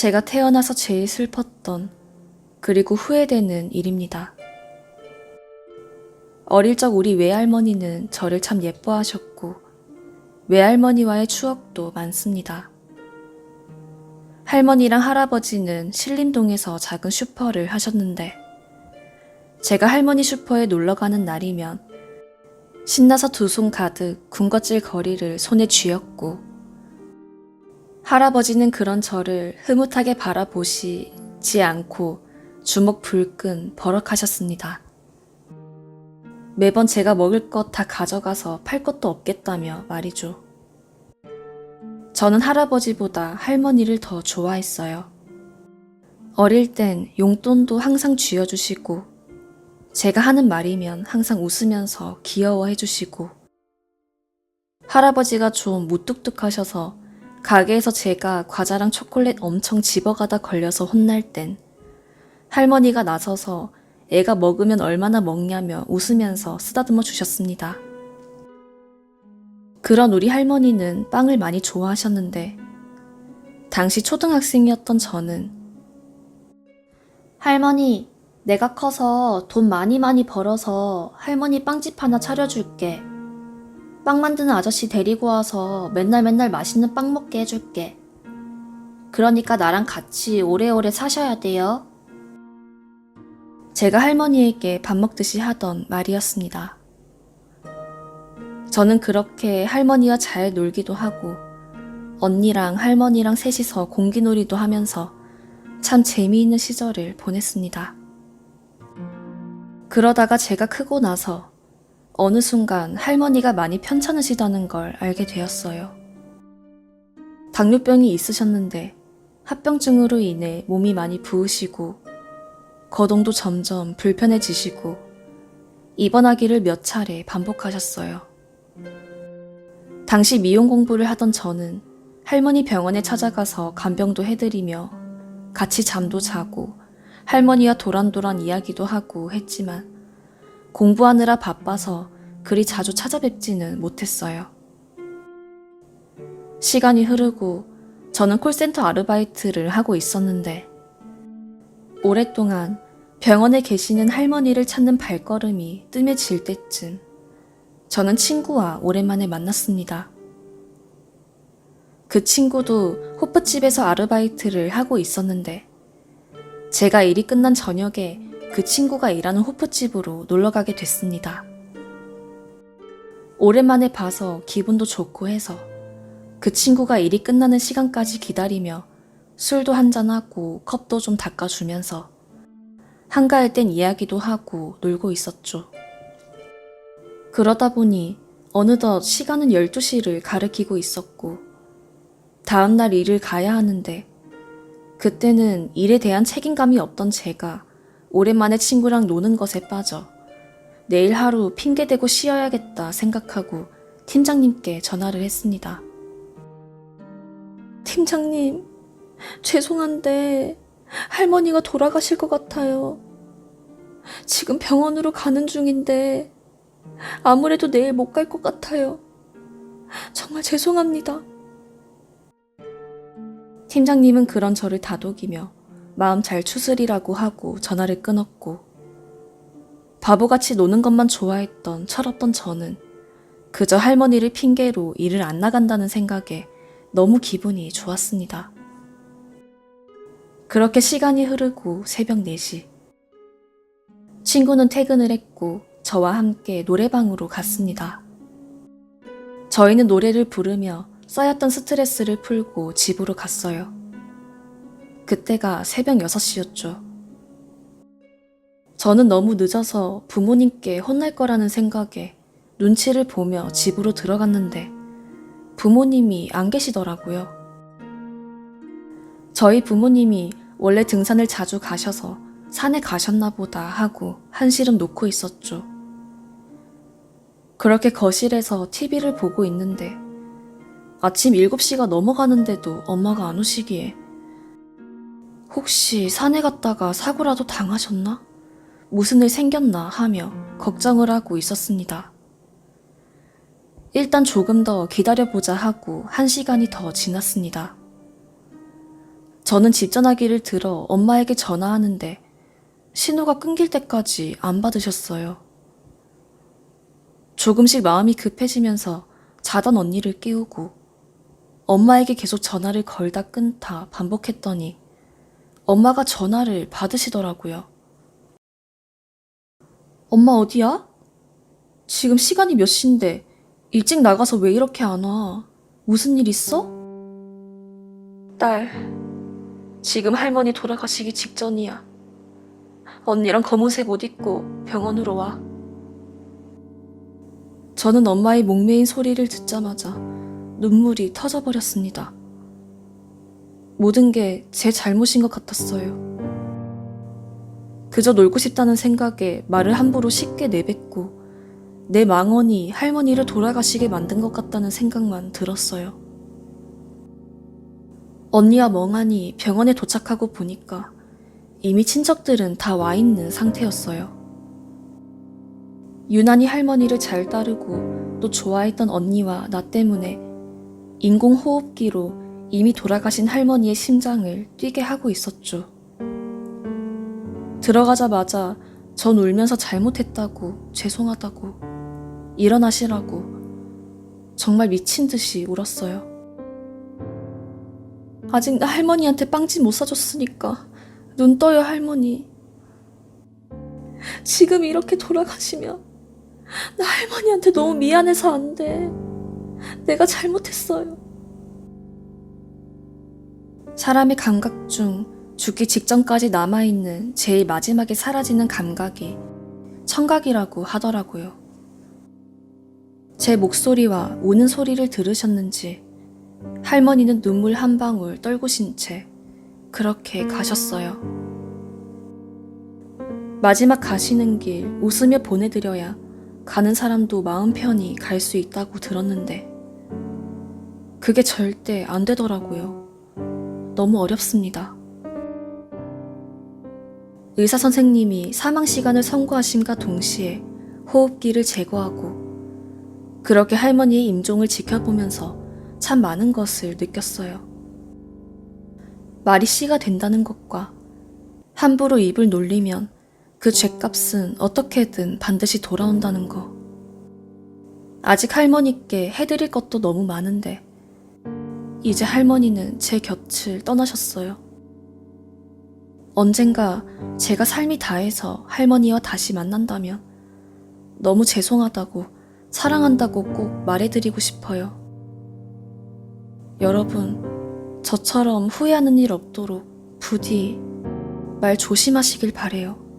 제가 태어나서 제일 슬펐던 그리고 후회되는 일입니다. 어릴 적 우리 외할머니는 저를 참 예뻐하셨고 외할머니와의 추억도 많습니다. 할머니랑 할아버지는 신림동에서 작은 슈퍼를 하셨는데 제가 할머니 슈퍼에 놀러 가는 날이면 신나서 두 손 가득 군것질 거리를 손에 쥐었고 할아버지는 그런 저를 흐뭇하게 바라보시지 않고 주먹 불끈 버럭하셨습니다. 매번 제가 먹을 것 다 가져가서 팔 것도 없겠다며 말이죠. 저는 할아버지보다 할머니를 더 좋아했어요. 어릴 땐 용돈도 항상 쥐어주시고, 제가 하는 말이면 항상 웃으면서 귀여워해 주시고, 할아버지가 좀 무뚝뚝하셔서 가게에서 제가 과자랑 초콜릿 엄청 집어가다 걸려서 혼날 땐 할머니가 나서서 애가 먹으면 얼마나 먹냐며 웃으면서 쓰다듬어 주셨습니다. 그런 우리 할머니는 빵을 많이 좋아하셨는데 당시 초등학생이었던 저는 할머니, 내가 커서 돈 많이 많이 벌어서 할머니 빵집 하나 차려줄게. 빵 만드는 아저씨 데리고 와서 맨날 맨날 맛있는 빵 먹게 해줄게. 그러니까 나랑 같이 오래오래 사셔야 돼요. 제가 할머니에게 밥 먹듯이 하던 말이었습니다. 저는 그렇게 할머니와 잘 놀기도 하고, 언니랑 할머니랑 셋이서 공기놀이도 하면서 참 재미있는 시절을 보냈습니다. 그러다가 제가 크고 나서 어느 순간 할머니가 많이 편찮으시다는 걸 알게 되었어요. 당뇨병이 있으셨는데 합병증으로 인해 몸이 많이 부으시고 거동도 점점 불편해지시고 입원하기를 몇 차례 반복하셨어요. 당시 미용 공부를 하던 저는 할머니 병원에 찾아가서 간병도 해드리며 같이 잠도 자고 할머니와 도란도란 이야기도 하고 했지만 공부하느라 바빠서 그리 자주 찾아뵙지는 못했어요. 시간이 흐르고 저는 콜센터 아르바이트를 하고 있었는데 오랫동안 병원에 계시는 할머니를 찾는 발걸음이 뜸해질 때쯤 저는 친구와 오랜만에 만났습니다. 그 친구도 호프집에서 아르바이트를 하고 있었는데 제가 일이 끝난 저녁에 그 친구가 일하는 호프집으로 놀러 가게 됐습니다. 오랜만에 봐서 기분도 좋고 해서 그 친구가 일이 끝나는 시간까지 기다리며 술도 한잔하고 컵도 좀 닦아주면서 한가할 땐 이야기도 하고 놀고 있었죠. 그러다 보니 어느덧 시간은 12시를 가리키고 있었고 다음날 일을 가야 하는데 그때는 일에 대한 책임감이 없던 제가 오랜만에 친구랑 노는 것에 빠져 내일 하루 핑계대고 쉬어야겠다 생각하고 팀장님께 전화를 했습니다. 팀장님, 죄송한데 할머니가 돌아가실 것 같아요. 지금 병원으로 가는 중인데 아무래도 내일 못 갈 것 같아요. 정말 죄송합니다. 팀장님은 그런 저를 다독이며 마음 잘 추스리라고 하고 전화를 끊었고 바보같이 노는 것만 좋아했던 철없던 저는 그저 할머니를 핑계로 일을 안 나간다는 생각에 너무 기분이 좋았습니다. 그렇게 시간이 흐르고 새벽 4시. 친구는 퇴근을 했고 저와 함께 노래방으로 갔습니다. 저희는 노래를 부르며 쌓였던 스트레스를 풀고 집으로 갔어요. 그때가 새벽 6시였죠. 저는 너무 늦어서 부모님께 혼날 거라는 생각에 눈치를 보며 집으로 들어갔는데 부모님이 안 계시더라고요. 저희 부모님이 원래 등산을 자주 가셔서 산에 가셨나 보다 하고 한시름 놓고 있었죠. 그렇게 거실에서 TV를 보고 있는데 아침 7시가 넘어가는데도 엄마가 안 오시기에 혹시 산에 갔다가 사고라도 당하셨나? 무슨 일 생겼나 하며 걱정을 하고 있었습니다. 일단 조금 더 기다려보자 하고 한 시간이 더 지났습니다. 저는 집 전화기를 들어 엄마에게 전화하는데 신호가 끊길 때까지 안 받으셨어요. 조금씩 마음이 급해지면서 자던 언니를 깨우고 엄마에게 계속 전화를 걸다 끊다 반복했더니 엄마가 전화를 받으시더라고요. 엄마 어디야? 지금 시간이 몇 시인데 일찍 나가서 왜 이렇게 안 와? 무슨 일 있어? 딸, 지금 할머니 돌아가시기 직전이야. 언니랑 검은색 옷 입고 병원으로 와. 저는 엄마의 목매인 소리를 듣자마자 눈물이 터져버렸습니다. 모든 게 제 잘못인 것 같았어요. 그저 놀고 싶다는 생각에 말을 함부로 쉽게 내뱉고 내 망언이 할머니를 돌아가시게 만든 것 같다는 생각만 들었어요. 언니와 멍하니 병원에 도착하고 보니까 이미 친척들은 다 와 있는 상태였어요. 유난히 할머니를 잘 따르고 또 좋아했던 언니와 나 때문에 인공호흡기로 이미 돌아가신 할머니의 심장을 뛰게 하고 있었죠. 들어가자마자 전 울면서 잘못했다고, 죄송하다고, 일어나시라고 정말 미친 듯이 울었어요. 아직 나 할머니한테 빵집 못 사줬으니까 눈 떠요, 할머니. 지금 이렇게 돌아가시면 나 할머니한테 너무 미안해서 안 돼. 내가 잘못했어요. 사람의 감각 중 죽기 직전까지 남아있는 제일 마지막에 사라지는 감각이 청각이라고 하더라고요. 제 목소리와 우는 소리를 들으셨는지 할머니는 눈물 한 방울 떨구신 채 그렇게 가셨어요. 마지막 가시는 길 웃으며 보내드려야 가는 사람도 마음 편히 갈 수 있다고 들었는데 그게 절대 안 되더라고요. 너무 어렵습니다. 의사 선생님이 사망 시간을 선고하심과 동시에 호흡기를 제거하고 그렇게 할머니의 임종을 지켜보면서 참 많은 것을 느꼈어요. 말이 씨가 된다는 것과 함부로 입을 놀리면 그 죗값은 어떻게든 반드시 돌아온다는 거. 아직 할머니께 해드릴 것도 너무 많은데, 이제 할머니는 제 곁을 떠나셨어요. 언젠가 제가 삶이 다해서 할머니와 다시 만난다면 너무 죄송하다고 사랑한다고 꼭 말해드리고 싶어요. 여러분, 저처럼 후회하는 일 없도록 부디 말 조심하시길 바래요.